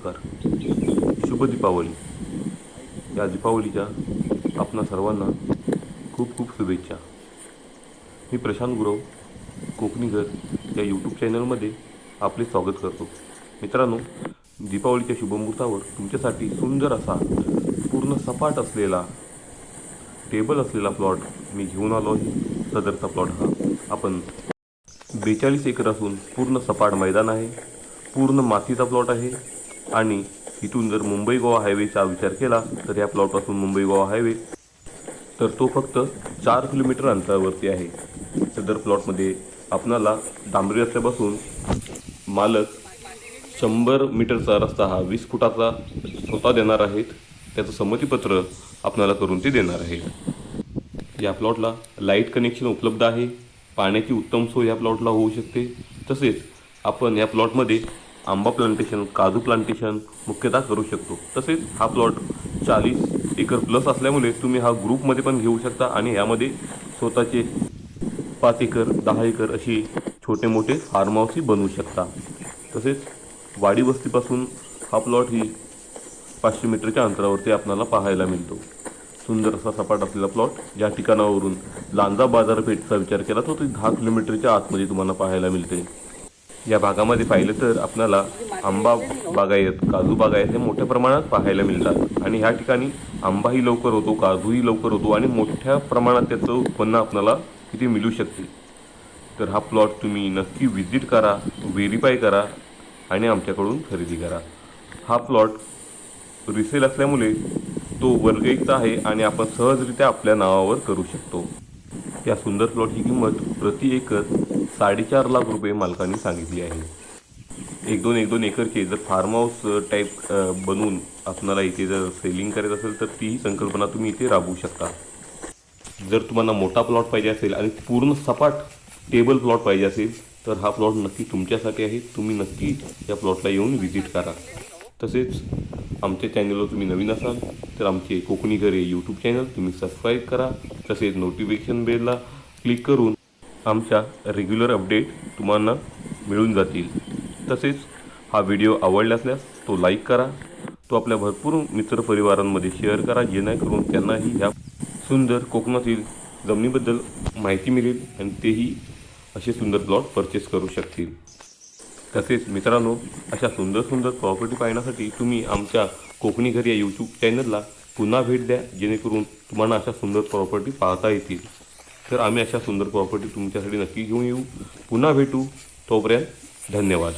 शुभ दीपावली. या दीपावलीच्या आपणा सर्वांना खूप खूप शुभेच्छा. मी प्रशांत गुरव कोकणी घर या यूट्यूब चॅनलमध्ये आपले स्वागत करतो. मित्रांनो दीपावलीच्या शुभमुहूर्तावर तुमच्यासाठी सुंदर असा पूर्ण सपाट असलेला टेबल असलेला प्लॉट मी घेऊन आलो आहे. सदरचा प्लॉट हा आपण बेचाळीस एकर असून पूर्ण सपाट मैदान आहे. पूर्ण मातीचा प्लॉट आहे. आणि इथून जर मुंबई गोवा हायवेचा विचार केला तर या प्लॉटपासून मुंबई गोवा हायवे. तर तो फक्त चार किलोमीटर अंतरावरती आहे. सदर प्लॉटमध्ये आपणाला डांबरी रस्त्यापासून मालक शंभर मीटरचा रस्ता हा वीस फुटाचा स्वतः देणार आहेत. त्याचं संमतीपत्र आपणाला करून ते देणार आहेत. या प्लॉटला लाइट कनेक्शन उपलब्ध आहे. पाण्याची उत्तम सोय या प्लॉटला होऊ शकते. तसेच आपण या प्लॉटमध्ये आंबा प्लांटेशन काजू प्लांटेशन मुख्यतः करू शकतो. तसेच हा प्लॉट चाळीस एकर प्लस असल्यामुळे तुम्ही हा ग्रुपमध्ये पण घेऊ शकता आणि यामध्ये स्वतःचे पाच एकर दहा एकर अशी छोटे मोठे फार्म हाऊसही बनवू शकता. तसेच वाडी वस्तीपासून हा प्लॉट ही पाचशे मीटरच्या अंतरावरती आपल्याला पाहायला मिळतो. सुंदर असा सपाट असलेला प्लॉट ज्या ठिकाणावरून लांजा बाजारपेठचा विचार केला तर ती दहा किलोमीटरच्या आतमध्ये तुम्हाला पाहायला मिळते. या भागामध्ये पाहिलं तर आपल्याला आंबा बागायत काजू बागायत हे मोठ्या प्रमाणात पाहायला मिळतात. आणि ह्या ठिकाणी आंबाही लवकर होतो काजूही लवकर होतो आणि मोठ्या प्रमाणात त्याचं उत्पन्न आपल्याला इथे मिळू शकते. तर हा प्लॉट तुम्ही नक्की व्हिजिट करा व्हेरीफाय करा आणि आमच्याकडून खरेदी करा. हा प्लॉट रिसेल असल्यामुळे तो वर्गयुक्त आहे आणि आपण सहजरित्या आपल्या नावावर करू शकतो. या सुंदर प्लॉटची किंमत प्रति एकर साडेचार लाख रुपये मालकांनी सांगितली आहे. एक दोन एक दोन एकरचे जर फार्म हाऊस टाईप बनवून आपणाला इथे जर सेलिंग करायचं असेल तर तीही संकल्पना तुम्ही इथे राबवू शकता. जर तुम्हाला मोठा प्लॉट पाहिजे असेल आणि पूर्ण सपाट टेबल प्लॉट पाहिजे असेल तर हा प्लॉट नक्की तुमच्यासाठी आहे. तुम्ही नक्की या प्लॉटला येऊन व्हिजिट करा. तसेच आमच्या चॅनलवर तुम्ही नवीन असाल तर आमचे कोकणी घरे यूट्यूब चॅनल तुम्ही सबस्क्राईब करा. तसेच नोटिफिकेशन बेलला क्लिक करून आमच्या रेग्युलर अपडेट तुम्हाला मिळून जातील. तसेच हा व्हिडिओ आवडला असल्यास तो लाईक करा. तो आपल्या भरपूर मित्रपरिवारांमध्ये शेअर करा. जेणेकरून त्यांनाही ह्या सुंदर कोकणातील जमिनीबद्दल माहिती मिळेल आणि तेही असे सुंदर प्लॉट परचेस करू शकतील. तसेच मित्रांनो अशा सुंदर सुंदर प्रॉपर्टी पाहण्यासाठी तुम्ही आमच्या कोकणी घरी या यूट्यूब चॅनलला पुन्हा भेट द्या. जेणेकरून तुम्हाला अशा सुंदर प्रॉपर्टी पाहता येतील. तर आम्ही अशा सुंदर प्रॉपर्टी तुमच्यासाठी नक्की घेऊन येऊ. पुन्हा भेटू. तोपर्यंत धन्यवाद.